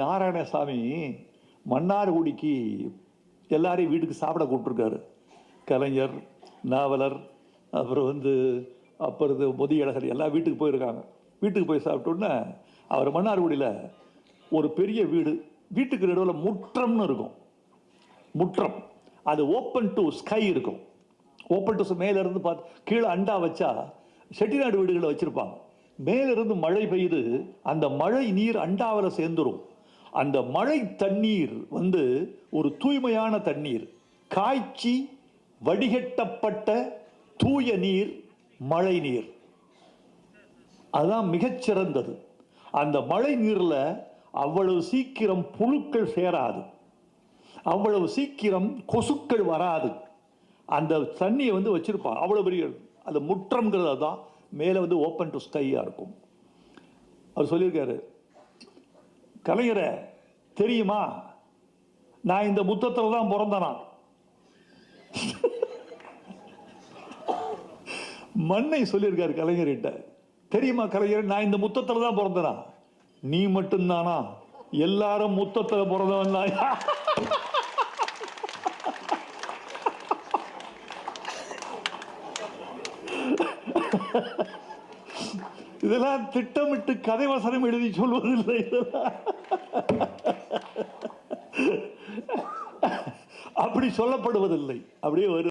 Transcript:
நாராயணசாமி மன்னார்குடிக்கு எல்லாரையும் வீட்டுக்கு சாப்பிட கூப்பிட்டுருக்காரு. கலைஞர் நாவலர் அப்புறம் வந்து அப்புறம் முதியழகர் எல்லாம் வீட்டுக்கு போயிருக்காங்க. வீட்டுக்கு போய் சாப்பிட்டோன்னே அவர் மன்னார்குடியில் ஒரு பெரிய வீடு வீட்டுக்கு நடுவில் முற்றம்னு இருக்கும். முற்றம். அது ஓப்பன் டு ஸ்கை இருக்கும். ஓப்பன் டு மேலேருந்து பார்த்து கீழே அண்டா வச்சா செட்டிநாடு வீடுகளை வச்சுருப்பாங்க. மேலேருந்து மழை பெய்யுது அந்த மழை நீர் அண்டாவில் சேர்ந்துரும். அந்த மழை தண்ணீர் வந்து ஒரு தூய்மையான தண்ணீர். காய்ச்சி வடிகட்டப்பட்ட தூய நீர் மழை நீர். அதுதான் மிகச்சிறந்தது. அந்த மழை நீரில் அவ்வளவு சீக்கிரம் புழுக்கள் சேராது. அவ்வளவு சீக்கிரம் கொசுக்கள் வராது. அந்த தண்ணியை வந்து வச்சிருப்பான். அவ்வளோ பெரிய அந்த முற்றம்ங்கிறது தான் மேலே வந்து ஓப்பன் டு ஸ்கையாக இருக்கும். அவர் சொல்லியிருக்காரு கலைஞரை தெரியுமா? நான் இந்த முத்தத்தில் தான் பிறந்தனா மண்ணை சொல்லியிருக்காரு கலைஞர்கிட்ட. தெரியுமா கலைஞர் நான் இந்த முத்தத்தில் தான் பிறந்தனா நீ மட்டும்தானா? எல்லாரும் முத்தத்தில் பிறந்தவன் தான் இதெல்லாம் திட்டமிட்டு கதை வசனம் எழுதி சொல்வதில்லை அப்படி சொல்லப்படுவதில்லை. அப்படியே வரும்.